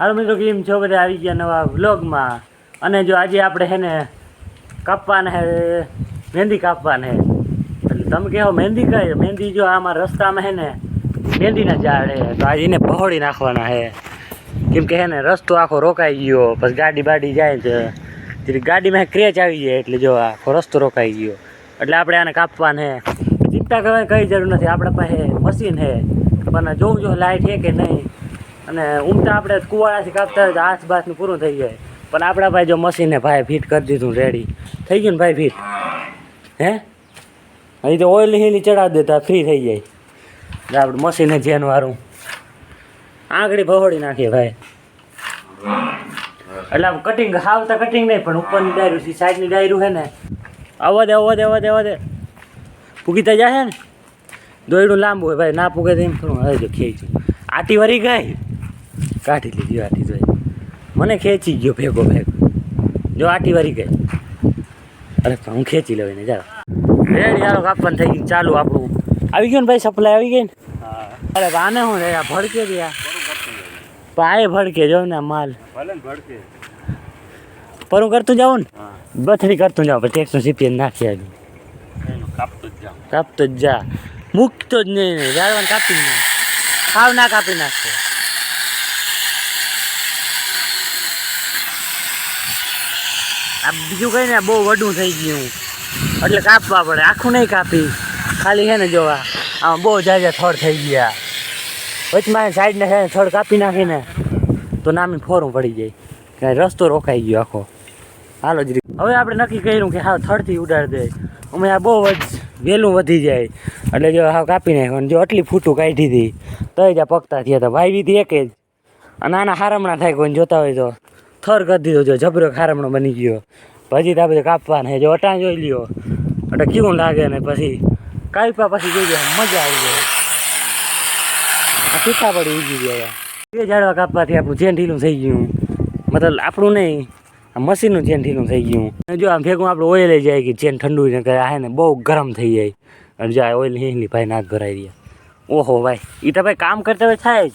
હાલો મિત્રો, કેમ છો બધા? આવી ગયા નવા વ્લોગમાં. અને જો આજે આપણે હે ને કાપવાના હે મહેંદી કાપવાના હે એટલે તમે કહો, મહેંદી કઈ? મહેંદી જો આમાં રસ્તામાં હે ને મહેંદીના ઝાડ હે તો આજે એને પહોળી નાખવાના હે કેમ કે હે ને રસ્તો આખો રોકાઈ ગયો, પછી ગાડી બાડી જાય છે. ગાડીમાં ક્રેચ આવી જાય, એટલે જો આખો રસ્તો રોકાઈ ગયો. એટલે આપણે આને કાપવાના હે ચિંતા કરવાની કઈ જરૂર નથી. આપણા પાસે મશીન હે પણ જોવું જો લાઈટ છે કે નહીં. અને ઉમતા આપણે કુવાડાથી કાપતા હોય તો હાથ પૂરું થઈ જાય. પણ આપણા ભાઈ જો મશીને ભાઈ ફિટ કરી દીધું રેડી થઈ ગયું ને ભાઈ ફિટ? હે? અહીં તો ઓઇલ હીલી ચડાવી દેતા ફ્રી થઈ જાય. આપણે મશીને જેન વાળું આંગળી ભહોળી નાખીએ ભાઈ. એટલે આમ કટિંગ હાવતા કટિંગ નહીં, પણ ઉપરની ડાયરું છે, સાઈડની ડાયરું છે ને. આવવા દે આવવા દે પૂગીતા જાય ને. દોયડું લાંબુ હોય ભાઈ, ના પૂગે તો એમ થોડું હવે જો ખેંચ્યું આટી વરી ગઈ. કાઢી લીધી આટી જોઈ. મને ખેંચી ગયો ભેગો ભેગો. જો આટી વારી ગઈ. અરે હું ખેંચી લઉં ને ચાલો રેડી યારો કાપવાનું થઈ ગયું ચાલુ આપણું. આવી ગયું ને ભાઈ સપ્લાય આવી ગઈ ને? અરે આને શું રે ભડકે ગયા પણ ભડકે જો ને માલ. ભડકે. પર હું કરતું જાઉં ને? બથડી કરતું જાઉં પછી ટેક્સનું સીપીએન નાખી આવી કાપતો જ જા મૂકતો જ નહીં જાડવાનું કાપી જ નાખ ખાવ ના કાપી નાખશે આ બીજું કઈ ને બહુ વડું થઈ ગયું. એટલે કાપવા પડે, આખું નહીં કાપી. ખાલી છે ને જોવા આમાં બહુ જાજા થડ થઈ ગયા. વચમાં સાઈડને છે થડ કાપી નાખીને, તો નામી ફોરું પડી જાય. કાંઈ રસ્તો રોકાઈ ગયો આખો. હાલો જ હવે આપણે નક્કી કર્યું કે હા થડથી ઉડાડી દે. અમે આ બહુ જ વહેલું વધી જાય. એટલે જો હા કાપી નાખ્યો જો આટલી ફૂટું કાઢી હતી તો જ આ પકતા થયા હતા. ભાઈ હતી એક જ. અને આના હારમણા થાય કોઈને જોતા હોય તો. થર કરી દીધો જો જબરો ખારમણો બની ગયો. પછી તો આપણે કાપવાના જો અટાણ જોઈ લ્યો. એટલે કેવું લાગે ને પછી કાપ્યા પછી જોઈ ગયા મજા આવી જાય. આ પીઠા પડી ઉગી ગયા. બે ઝાડવા કાપવાથી આપણું ચેન ઢીલું થઈ ગયું. મતલબ આપણું નહીં આ મશીનનું ચેન ઢીલું થઈ ગયું. જો આમ ભેગું આપણે ઓઇલ જાય કે ચેન ઠંડુ ને કરે આ ને બહુ ગરમ થઈ જાય. અને જો આ ઓઇલ હિંગલી ભાઈ નાક ભરાઈ રહ્યા. ઓહો ભાઈ એ તો ભાઈ કામ કરતા હોય થાય જ.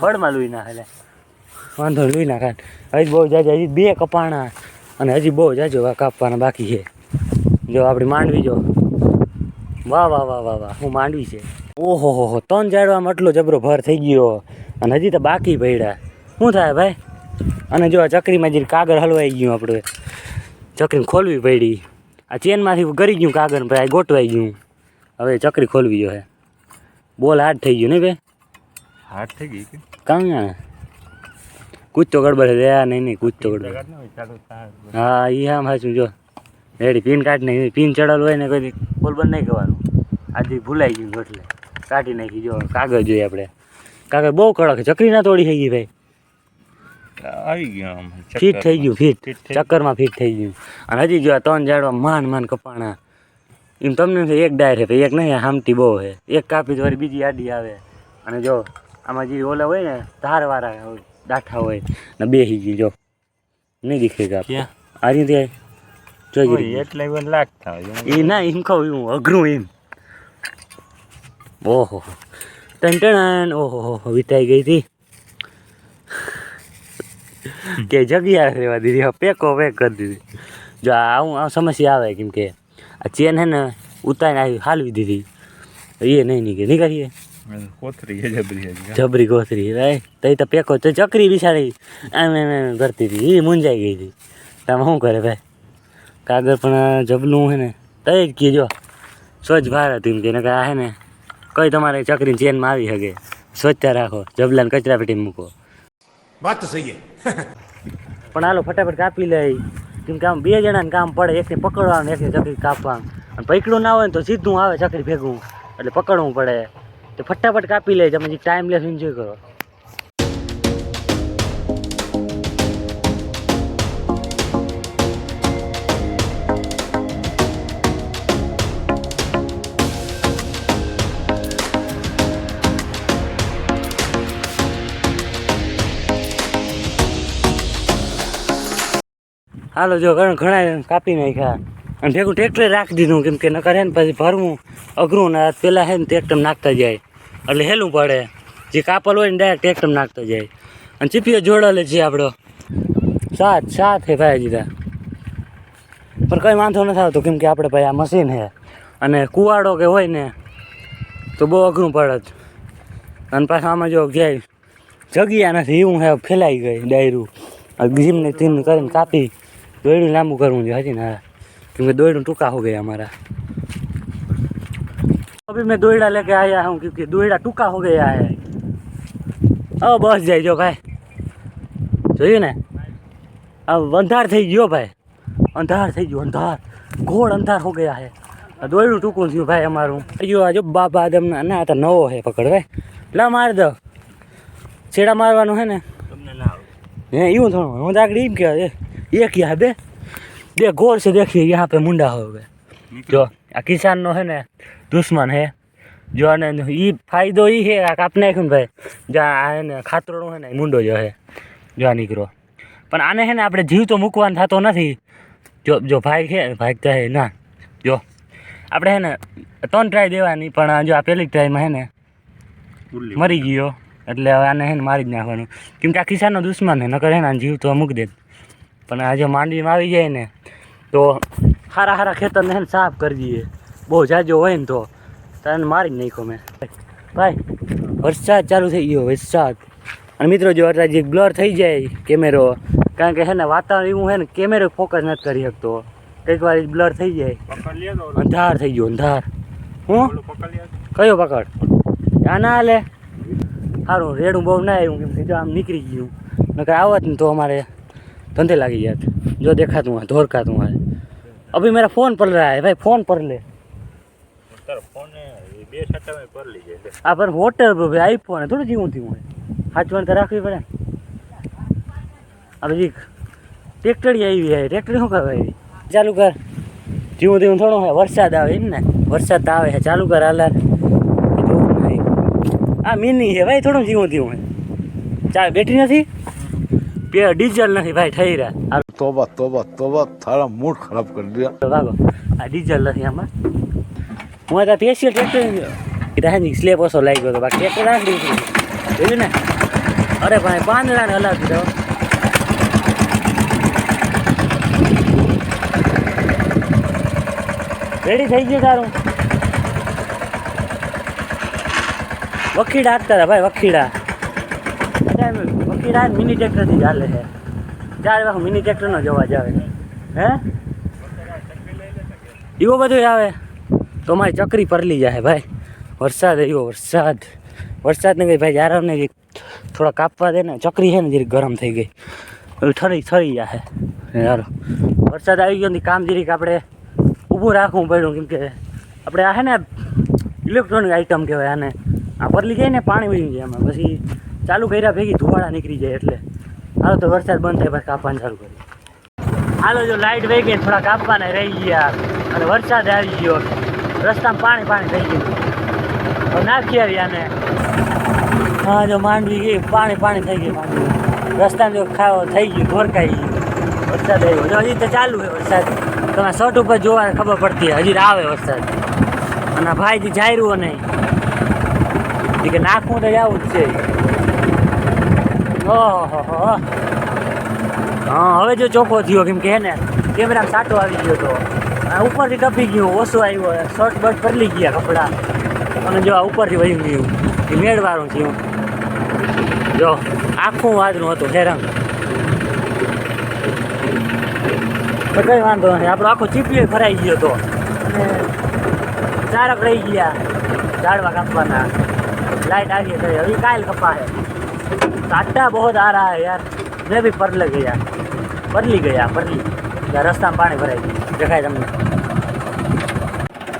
ખડમાં લુઈ નાખે વાંધો લુઈ નાખે. હજી બહુ જાજો હજી બે કપાણા અને હજી બહુ જાજો કાપવાના બાકી છે. જો આપણી માંડવી જો. વાહ વાહ વાહ વાહ વાહ હું માંડવી છે. ઓહો હો હો ત્રણ ઝાડવામાં આટલો જબરો ભર થઈ ગયો. અને હજી તો બાકી પડ્યા શું થાય ભાઈ? અને જો આ ચકરીમાં જે કાગળ હલવાઈ ગયું આપણે. ચકરી ખોલવી પડી. આ ચેનમાંથી ગરી ગયું કાગળ ભાઈ ગોટવાઈ ગયું. હવે ચકરી ખોલવી જો હે બોલ હાર્ડ થઈ ગયું નહીં ભાઈ? હાર્ડ થઈ ગઈ કે? કાં જાણે કૂચ તો ગડબડ છે આ નહીં નહીં કૂચ તો ગડબડ. હા એ આમ હાચું જો. રેડી પિન કાઢી નાખી પિન ચડાવેલું હોય ને કોઈ બોલ બંધ નહીં કરવાનું. આજે ભૂલાઈ ગયું એટલે. કાઢી નાખી જો કાગળ જોઈએ આપણે. કાગળ બહુ કડક ચકરી ના તોડી થઈ ગઈ ભાઈ. આવી ગયો ફિટ થઈ ગયું ફિટ. ચક્કરમાં ફિટ થઈ ગયું. અને હજી જો ત્રણ ઝાડવા માન માન કપાણા. એમ તમને એક ડાયર છે એક નહીં હામટી બહુ છે. એક કાપી તો બીજી આડી આવે. અને જો આમાં જે ઓલા હોય ને ધારવાળા હોય. દાઠા હોય ને બેસી ગઈ જો. નહીં દીખે કે ક્યાં? આ રીતે જોઈ એટલે એવું લાગતા હોય એ ના એમ કહું એવું અઘરું એમ. ઓહો ટન ટણ ઓહો હો હો, વિતાઈ ગઈ હતી કે જગ્યા રહેવા દીધી પેકો પેક કરી દીધી. જો આ આવું આ સમસ્યા આવે કેમ કે આ ચેન હે ને ઉતારીને આવી હાલવી દીધી. એ નહીં નીકળે. નીકળીએ. જબરી કોથરી ભાઈ તઈ તો પેકો તો ચકરી બિસાડી આમ એમ એમ કરતી હતી. એ મૂંઝાઈ ગઈ હતી. તમે શું કરે ભાઈ? કાગળ પણ જબલું હે ને. તઈ જ કીજો. સ્વચ્છ ભારત એમ કે આ હે ને કઈ તમારે ચકરી ચેનમાં આવી શકે સ્વચ્છતા રાખો. જબલાને કચરા પેટી મૂકો. વાત તો સહી પણ હાલો ફટાફટ કાપી લઈ. કેમ કે આમ બે જણાને કામ પડે. એકને પકડવાનું એકને ચકરી કાપવાનું. અને પકડું ના હોય ને તો સીધું આવે ચકરી ભેગું. એટલે પકડવું પડે. તો ફટાફટ કાપી લે તમે ટાઈમ લેસ એન્જોય કરો. હાલો જો ઘણા કાપી નાખ્યા. અને ભેગું ટ્રેક્ટરે રાખી દીધું, કેમ કે નકર હે ને પછી ભરવું, અઘરું ને પહેલાં હે ને ટ્રેક્ટર નાખતા જાય. એટલે હેલું પડે. જે કાપલ હોય ને ડાયરેક્ટ ટ્રેક્ટર નાખતા જાય. અને ચીપીઓ જોડેલે છે આપણો સાત સાત હે ભાઈ જીરા પણ કંઈ વાંધો નથી આવતો, કેમ કે આપણે ભાઈ આ મશીન છે અને કુવાડો કે હોય ને, તો બહુ અઘરું પડે જ. અને પાછા આમાં જો જાય, જગ્યા નથી, એવું હે, ફેલાઈ ગઈ ડાયરું. જીમને તીમ કરીને કાપી દોડ્યું લાંબુ કરવું છે, હજી ના કેમ કે દોયડું ટૂંકા હો ગયા हमारा अभी मैं दोइड़ा लेके आया हूँ क्योंकि दोइड़ा टूका हो गया है अब बस જાય જો ભાઈ જોયું ને अब અંધાર થઈ ગયો ભાઈ અંધાર થઈ ગયો અંધાર ઘોડ અંધાર હો ગયા હે આ દોયડું ટૂંકું થયું ભાઈ અમારું જો આ જો બાબા આદમ ના આ તો નવો હે પકડ ભાઈ લા માર દો છેડા મારવાનું હે ને તમને ના આવે હે यूं थोड़ा હું આગળ એમ કહેવાય એ ક્યાં બે दे गौर से देखिए यहाँ पे मुंडा हो गया जो आ किसान नो है ना दुश्मन है जो ने ये फायदो ही है कापने भाई જ્યાં આ એને ખાતરોનો છે ને મુંડો જો છે જો આ નીકળો. પણ આને છે ને આપણે જીવ તો મૂકવાનું થતો નથી. જો જો ભાઈ છે ભાગતા છે ના. જો આપણે છે ને ત્રણ ટ્રાય દેવાની પણ જો આ પહેલી ટ્રાયમાં છે ને મરી ગયો. એટલે હવે આને છે ને મારી જ નાખવાનું. કેમ કે આ કિસાનનો દુશ્મન છે નકર છે ને જીવ તો મૂકી દે. પણ આ જો માંડવીમાં આવી જાય ને તો સારા સારા ખેતરને એને સાફ કરી દઈએ. બહુ જાજો હોય ને તો. તને મારી નાખો મેં. ભાઈ વરસાદ ચાલુ થઈ ગયો વરસાદ. અને મિત્રો જો અત્યારે જે બ્લર થઈ જાય કેમેરો કારણ કે હે ને વાતાવરણ એવું હે ને કેમેરો ફોકસ નથી કરી શકતો. કંઈક વાર બ્લર થઈ જાય. પકડ અંધાર થઈ ગયો અંધાર. હું? લે કયો પકડ? આ ના હાલે સારું રેડું બહુ ના આવ્યું કેમ કે આમ નીકળી ગયું. નકર આવત ને તો અમારે ધંધે લાગી જાત જો દેખાતું હોય ધોરકાતું હોય અભી મેરા ફોન પર रहा है भाई फोन पर ले તારો ફોન એ બે છટામાં પર લઈ જાય લે. આ પર હોટલ પર ભાઈ આઈફોન હે થોડું જીવું થયું હોય સાચવણ તો રાખવી પડે ને હવે જીક ટેક્ટરી આવી હે ટેક્ટરી શું કરવા આવી ચાલુ કર જીવું જીવું થોડું હોય વરસાદ આવે એમ ને વરસાદ તો આવે છે ચાલુ કર હાલ હાલ. એ જોવું નહીં આ મિની છે ભાઈ થોડું જીવું જીવું હે ચાલ બેટરી નથી બે ડીઝલ નથી ભાઈ થઈ રહ્યા. તોબા તોબા તોબા તારા મૂડ ખરાબ કરી દીધા. વાગો. આ ડીઝલ નથી આમાં. હું આ પેશિયલ ટ્રેક્ટર રાહની સ્લેબ ઓછો લાગ્યો હતો બાકી ટ્રેક્ટર રાખ દીધું જોયું ને? અરે ભાઈ પાંદડાને હલાવ દીધો રેડી થઈ ગયું તારું? વખીડા આપતા હતા ભાઈ વખીડા. અત્યારે મિની ટ્રેક્ટરથી ચાલે છે. ચાર વાખ મિની ટ્રેક્ટરનો જોવા જાવે હે? એવો બધો આવે. તો મારી ચકરી પરલી જાય ભાઈ. વરસાદ આવ્યો વરસાદ. વરસાદ ને કઈ ભાઈ યાર ને થોડા કાપવા દે ને ચકરી છે ને જરીક ગરમ થઈ ગઈ. ઠરી ઠરી જાય યાર વરસાદ આવી ગયો ને કામ જરીક આપણે ઊભું રાખવું પડ્યું કેમ કે આપણે આ છે ને ઇલેક્ટ્રોનિક આઇટમ કહેવાય આને. આ પરલી જાય ને પાણી વહી જાય એમાં. પછી ચાલુ કર્યા ભેગી ધુવાડા નીકળી જાય એટલે. હાલો તો વરસાદ બંધ થાય, પછી કાપવાનું ચાલુ કર્યું હાલો જો લાઇટ વહી ગઈ થોડા કાપવાના રહી ગયા અને વરસાદ આવી ગયો રસ્તામાં પાણી પાણી થઈ ગયું. નાખી આવી આને. હા, જો માંડવી ગઈ, પાણી પાણી થઈ ગઈ માંડવી. રસ્તામાં જો ખાવ થઈ ગયું ધોરકાઈ ગયું. વરસાદ આવ્યો. જો હજી તો ચાલુ છે વરસાદ. તમે શર્ટ ઉપર જોવા ખબર પડતી હોય. હજી આવે વરસાદ. અને ભાઈથી જાયરું નહીં. કે નાખવું તો જવું જ છે. હા, હવે જો ચોખ્ખો થયો, કેમ કે ને કેમેરા સાટો આવી ગયો હતો ઉપરથી કપી ગયું, ઓછું આવ્યું, શર્ટ બર્ટ બદલી ગયા કપડાં. અને જો આ ઉપરથી વહી ગયું, એ મેળવાનું થયું. જો, આખું વાદનું હતું, હેરાન. તો કંઈ વાંધો નથી, આપણો આખો ચીપીએ ફરાઈ ગયો હતો અને ચારક રહી ગયા, ઝાડવા કાપવાના. લાઇટ આવી ગઈ, હવે કાલ કપાશે. काटा बहुत आ रहा है यार मैं भी परले गया પરલી ગયા પરલી ત્યાં રસ્તામાં પાણી ભરાઈ ગયું દેખાય તમને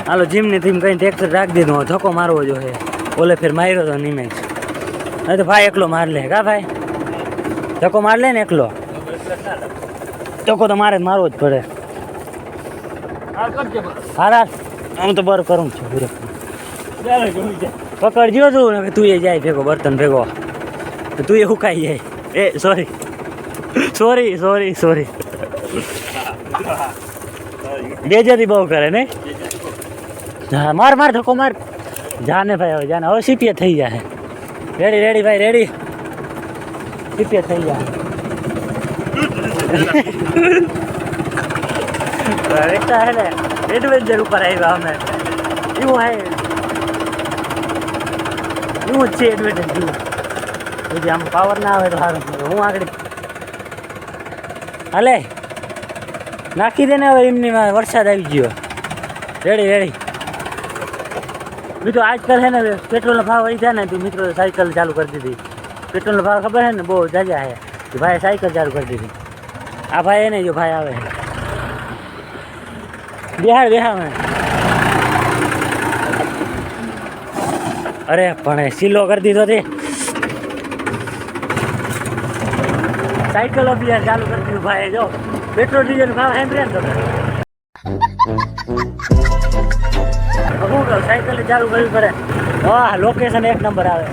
હાલો જીમની થીમ કઈ ટ્રેક્ટર રાખી દીધું હવે ધક્કો મારવો જોઈએ ઓલે ફેર માર્યો તો નિમેજ નહીં તો ભાઈ એકલો માર લે કા ભાઈ ધક્કો માર લે ને એકલો ધક્કો તો મારે જ મારવો જ પડે હારા હું તો બર કરું છું પૂરે પકડજો તું ને તું એ જાય ભેગો બર્તન ભેગો તો એ હુકાઈ જાય. એ સોરી સોરી સોરી સોરી બેજતી બહુ કરે ને? માર માર, ધક્કો માર. જાને ભાઈ, હવે જાને. હવે સીપીએ થઈ જાય રેડી રેડી ભાઈ રેડી સીપીએ થઈ જાય એટલા હે ને એડવેન્ચર ઉપર આવ્યા અમે. એવું હે. એવું જ છે એડવેન્ચર જેવું પછી આમ પાવર ના આવે તો સારું. હું આગળ હાલે. નાખી દે ને હવે એમની વરસાદ આવી ગયો. રેડી રેડી મિત્રો આજકાલ છે ને પેટ્રોલનો ભાવ વહી જાય ને તો મિત્રો સાયકલ ચાલુ કરી દીધી. પેટ્રોલનો ભાવ ખબર છે ને બહુ જાજા છે કે ભાઈ સાયકલ ચાલુ કરી દીધી. આ ભાઈ એને જો ભાઈ આવે. બિહાર બિહાર અરે, પણ સીલો કરી દીધો તે. સાયકલ અભિયાન ચાલુ કરી દીધું ભાઈ જો, પેટ્રોલ ડીઝલ ભાવ સાંભળે ને કહું, સાયકલ ચાલુ કરવી પડે હા લોકેશન એક નંબર આવે.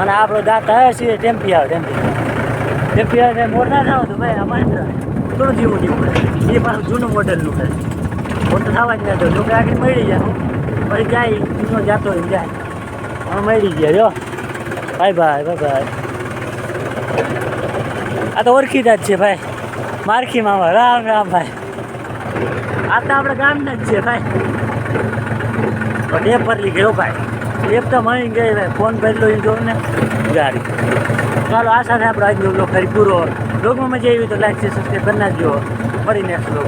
અને આપણો દાંત આવે છે, ટેમ્પી આવે, ટેમ્પી. ટેમ્પી આવે મોર ના થાવ તો ભાઈ અમારે થોડું જીવું જીવું પડે એ પાછું જૂનું મોડેલનું છે મોટું થવા જ ના દો. જોકે આગળ મળી જાય. પછી જાય જૂનો જાતો હોય જાય. હવે મળી ગયા, જો. Bye bye bye bye. આ તો ઓળખીતા જ છે ભાઈ. મારખી મામા. રામ રામ ભાઈ. આ તો આપણા ગામના જ છે ભાઈ. ટેપ પરલી ગયો ભાઈ. ટેપ તો મળી ગઈ ભાઈ. ફોન ભરેલો એ જોઉં ને ગાડી. ચાલો, આ સાથે આપણે આજનો બ્લોગ ફરી પૂરો. બ્લોગમાં મજા આવી તો લાઈક છે સબસ્ક્રાઈબ કરી નાખજો. ફરી નેક્સ્ટ બ્લોગ